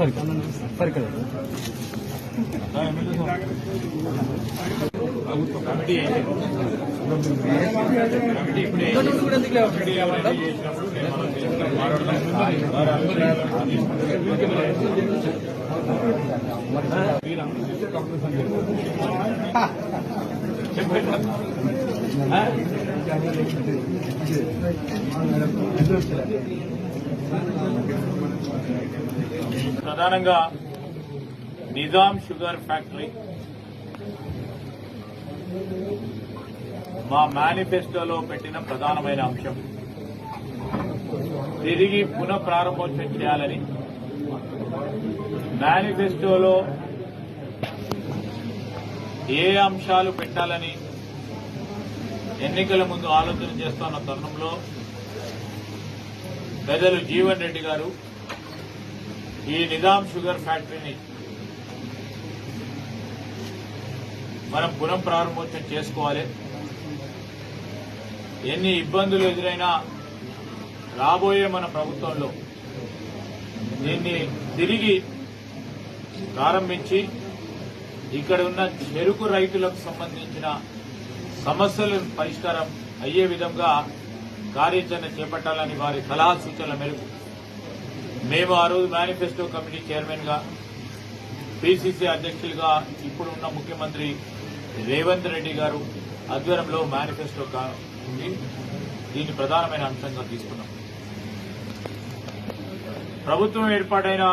సరే సరే కదా కమిటీ ప్రధానంగా నిజాం షుగర్ ఫ్యాక్టరీ. మా మేనిఫెస్టోలో పెట్టిన ప్రధానమైన అంశం. తిరిగి పునః ప్రారంభోత్సవం చేయాలని మేనిఫెస్టోలో ఏ అంశాలు పెట్టాలని ఎన్నికల ముందు ఆలోచన చేస్తున్న తరుణంలో పెద్దలు జీవన్ రెడ్డి గారు ఈ నిజాం షుగర్ ఫ్యాక్టరీని మనం పునః ప్రారంభోత్సవం చేసుకోవాలి. ఎన్ని ఇబ్బందులు ఎదురైనా రాబోయే మన ప్రభుత్వంలో దీన్ని తిరిగి ప్రారంభించి ఇక్కడ ఉన్న చెరుకు రైతులకు సంబంధించిన సమస్యలు పరిష్కారం అయ్యే విధంగా కార్యాచరణ చేపట్టాలని వారి సలహా సూచనల మేరకు మేము ఆ రోజు మేనిఫెస్టో కమిటీ చైర్మన్గా పిసిసి అధ్యక్షులుగా ఇప్పుడున్న ముఖ్యమంత్రి రేవంత్ రెడ్డి గారు ఆధ్వర్యంలో మేనిఫెస్టో కా- ఉంది. దీన్ని ప్రధానమైన అంశంగా తీసుకున్నాం. ప్రభుత్వం ఏర్పాటైన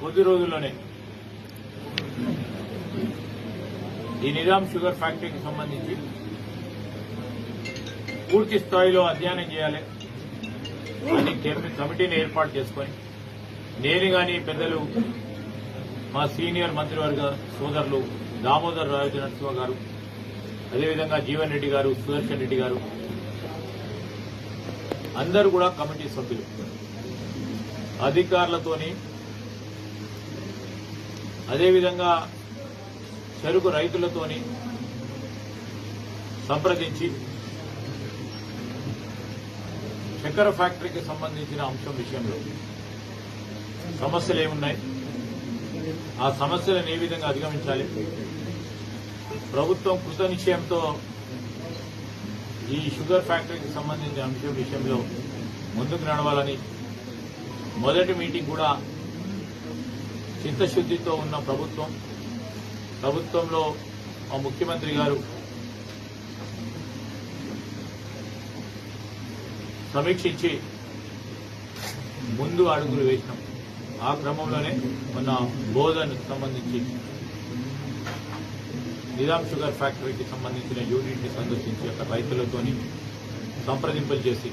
కొద్ది రోజుల్లోనే ఈ నిజాం షుగర్ ఫ్యాక్టరీకి సంబంధించి పూర్తి స్థాయిలో అధ్యయనం చేయాలి. అని కమిటీని ఏర్పాటు చేసుకొని నేను గాని పెద్దలు మా సీనియర్ మంత్రివర్గ సోదరులు దామోదర్ రాజు నరసింహ గారు అదేవిధంగా జీవన్ రెడ్డి గారు సుదర్శన్ రెడ్డి గారు అందరూ కూడా కమిటీ సభ్యులు. అధికారులతోని అదేవిధంగా చెరుకు రైతులతోని సంప్రదించి చక్కెర ఫ్యాక్టరీకి సంబంధించిన అంశం విషయంలో సమస్యలు ఏమున్నాయి? ఆ సమస్యలను ఏ విధంగా అధిగమించాలి? ప్రభుత్వం కృత నిశ్చయంతో ఈ షుగర్ ఫ్యాక్టరీకి సంబంధించిన అంశం విషయంలో ముందుకు నడవాలని మొదటి మీటింగ్ కూడా చిత్తశుద్దితో ఉన్న ప్రభుత్వం. ప్రభుత్వంలో మా ముఖ్యమంత్రి గారు సమీక్షించి ముందు అడుగులు వేసినాం. ఆ క్రమంలోనే మన బోధనకు సంబంధించి నిజాం షుగర్ ఫ్యాక్టరీకి సంబంధించిన యూనిట్ని సందర్శించి అక్కడ రైతులతోని సంప్రదింపులు చేసి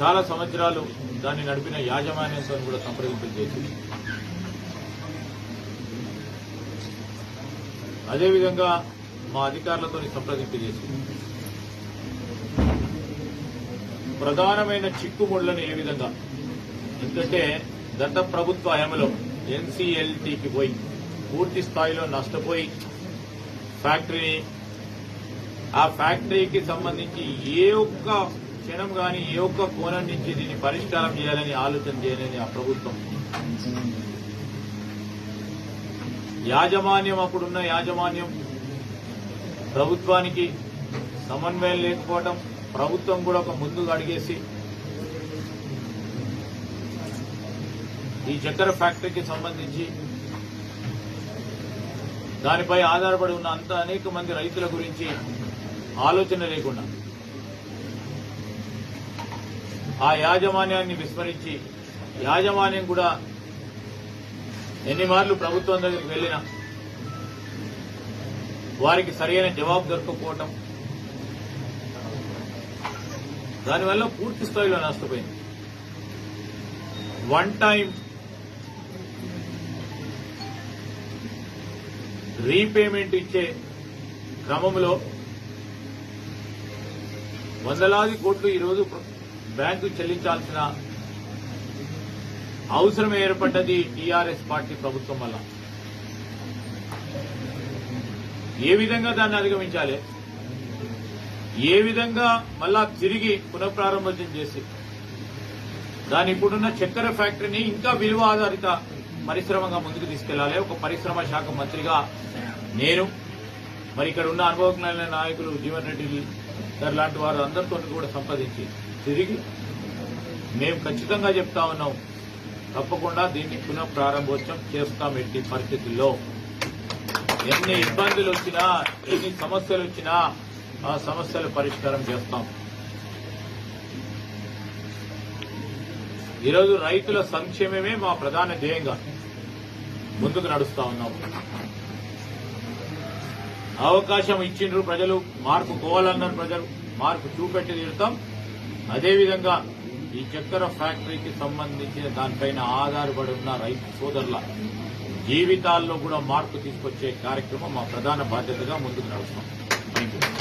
చాలా సంవత్సరాలు దాన్ని నడిపిన యాజమాన్యంతో కూడా సంప్రదింపులు చేసి అదేవిధంగా మా అధికారులతో సంప్రదింపు చేసి ప్రధానమైన చిక్కుముళ్ళను ఏ విధంగా? ఎందుకంటే గత ప్రభుత్వ హయాంలో ఎన్సీఎల్టీకి పోయి పూర్తి స్థాయిలో నష్టపోయి ఫ్యాక్టరీని ఆ ఫ్యాక్టరీకి సంబంధించి ఏ ఒక్క క్షణం గాని ఏ ఒక్క కోణం నుంచి దీన్ని పరిష్కారం చేయాలని ఆలోచన చేయలేని ఆ ప్రభుత్వం. యాజమాన్యం అప్పుడున్న యాజమాన్యం ప్రభుత్వానికి సమన్వయం లేకపోవడం ప్రభుత్వం కూడా ఒక ముందుకు అడిగేసి ఈ చక్కెర ఫ్యాక్టరీకి సంబంధించి దానిపై ఆధారపడి ఉన్న అంత అనేక మంది రైతుల గురించి ఆలోచన లేకుండా ఆ యాజమాన్యాన్ని విస్మరించి యాజమాన్యం కూడా ఎన్ని మార్లు ప్రభుత్వం దగ్గరికి వెళ్ళినా వారికి సరైన జవాబు దొరకకపోవటం దానివల్ల పూర్తి స్థాయిలో నష్టపోయింది వన్ టైం రీపేమెంట్ ఇచ్చే క్రమంలో వందలాది కోట్లు ఈరోజు బ్యాంకు చెల్లించాల్సిన అవసరం ఏర్పడ్డది టీఆర్ఎస్ పార్టీ ప్రభుత్వం వల్ల. ఏ విధంగా దాన్ని అధిగమించాలి? ఏ విధంగా మళ్ళా తిరిగి పునఃప్రారంభం చేసి దాని ఇప్పుడున్న చక్కెర ఫ్యాక్టరీని ఇంకా విలువ ఆధారిత పరిశ్రమగా ముందుకు తీసుకెళ్ళాలి. ఒక పరిశ్రమ శాఖ మంత్రిగా నేను మరి ఇక్కడ ఉన్న అనుభవజ్ఞులైన నాయకులు జీవన్ రెడ్డి గారు లాంటి వారు అందరితో కూడా సంపాదించి తిరిగి మేము ఖచ్చితంగా చెప్తా ఉన్నాం. తప్పకుండా దీన్ని పునఃప్రారంభోత్సవం చేస్తాం ఎట్టి పరిస్థితుల్లో. ఎన్ని ఇబ్బందులు వచ్చినా ఎన్ని సమస్యలు వచ్చినా ఆ సమస్యలు పరిష్కారం చేస్తాం. ఈరోజు రైతుల సంక్షేమమే మా ప్రధాన ధ్యేయంగా ముందుకు నడుస్తా ఉన్నాం. అవకాశం ఇచ్చిండ్రు ప్రజలు మార్పు కోవాలన్నారు ప్రజలు మార్పు చూపెట్టి తీరుతాం. అదేవిధంగా ఈ చక్కెర ఫ్యాక్టరీకి సంబంధించిన దానిపైన ఆధారపడి ఉన్న రైతు సోదరుల జీవితాల్లో కూడా మార్పు తీసుకొచ్చే కార్యక్రమం మా ప్రధాన బాధ్యతగా ముందుకు నడుస్తున్నాం. Thank you